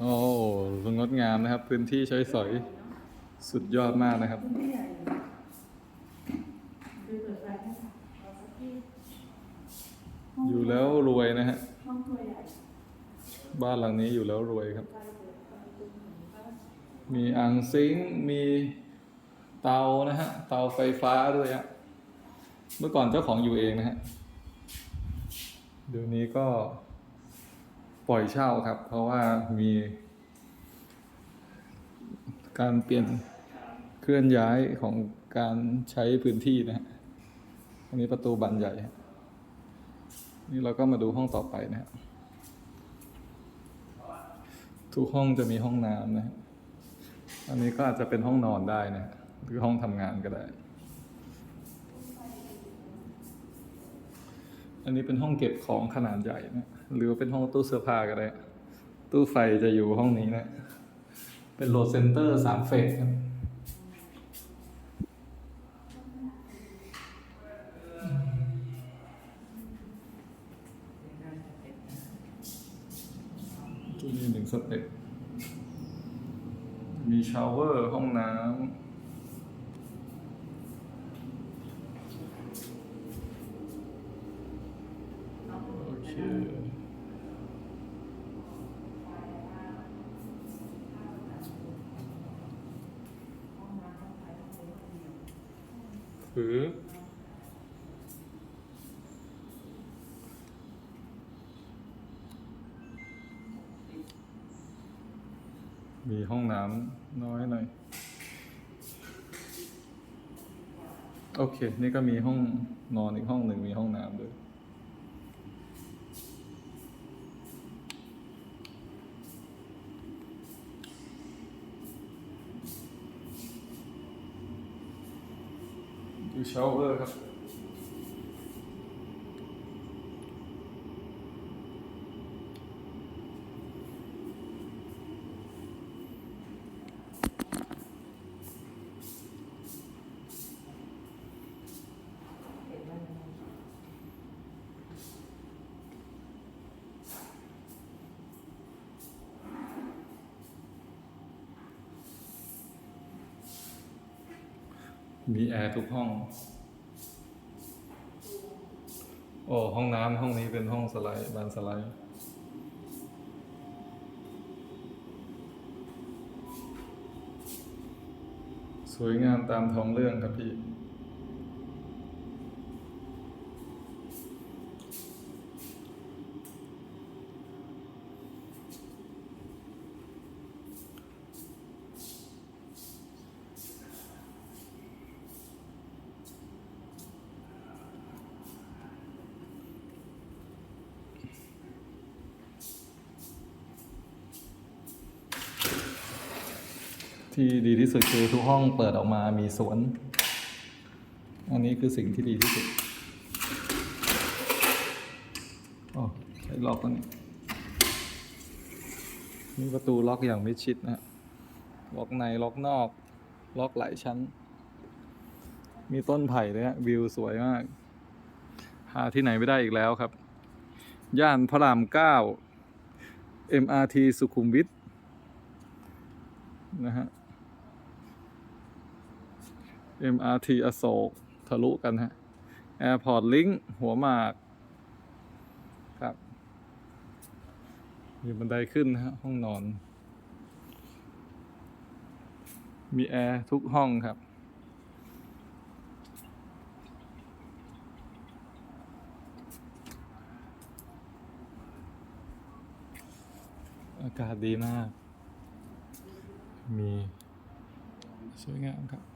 โอ้งดงามนะครับ พื้นที่ใช้สอยสุดยอดมากนะครับ อยู่แล้วรวยนะฮะ บ้านหลังนี้อยู่แล้วรวยครับ มีอ่างซิงมีเตานะฮะ เตาไฟฟ้าด้วยฮะเมื่อก่อนเจ้าของอยู่เองนะฮะเดี๋ยวนี้ก็ ปล่อยเช่าครับ เพราะว่ามีการเปลี่ยนเคลื่อนย้ายของการใช้พื้นที่นะฮะอันนี้ประตูบานใหญ่ฮะนี่เราก็มาดูห้องต่อไปนะฮะทุกห้องจะมีห้องน้ำนะฮะอันนี้ก็อาจจะเป็นห้องนอนได้นะฮะหรือห้องทำงานก็ได้ อันนี้เป็นห้องเก็บของขนาดใหญ่นะ หรือเป็นห้องตู้เสื้อผ้าก็ได้ ตู้ไฟจะอยู่ห้องนี้นะ เป็นโหลดเซนเตอร์สามเฟสครับตัวนี้หนึ่งสเต็ปมีชาวเวอร์ห้องน้ำโหือ มีห้องน้ำน้อยหน่อย โอเค นี่ก็มีห้องนอนอีกห้องหนึ่งมีห้องน้ำด้วย ดูชาว มีแอร์ทุกห้อง โอ้ห้องน้ำห้องนี้เป็นห้องสไลด์บานสไลด์สวยงามตามท้องเรื่องครับพี่ ที่ดีที่สุดคือทุกห้องเปิดออกมามีสวน อันนี้คือสิ่งที่ดีที่สุดโอ้ใช้ล็อกแล้วนี่นี่ประตูล็อกอย่างไม่ชิดนะฮะล็อกในล็อกนอก ล็อกหลายชั้น มีต้นไผ่เลยฮะวิวสวยมาก หาที่ไหนไม่ได้อีกแล้วครับ ย่านพระรามเก้า MRT สุขุมวิทนะฮะ MRT อโศกทะลุกันฮะ Airport Link หัวหมาก ครับมีบันไดขึ้นฮะ ห้องนอน มีแอร์ทุกห้องครับ อากาศดีมาก มีสวยงามครับ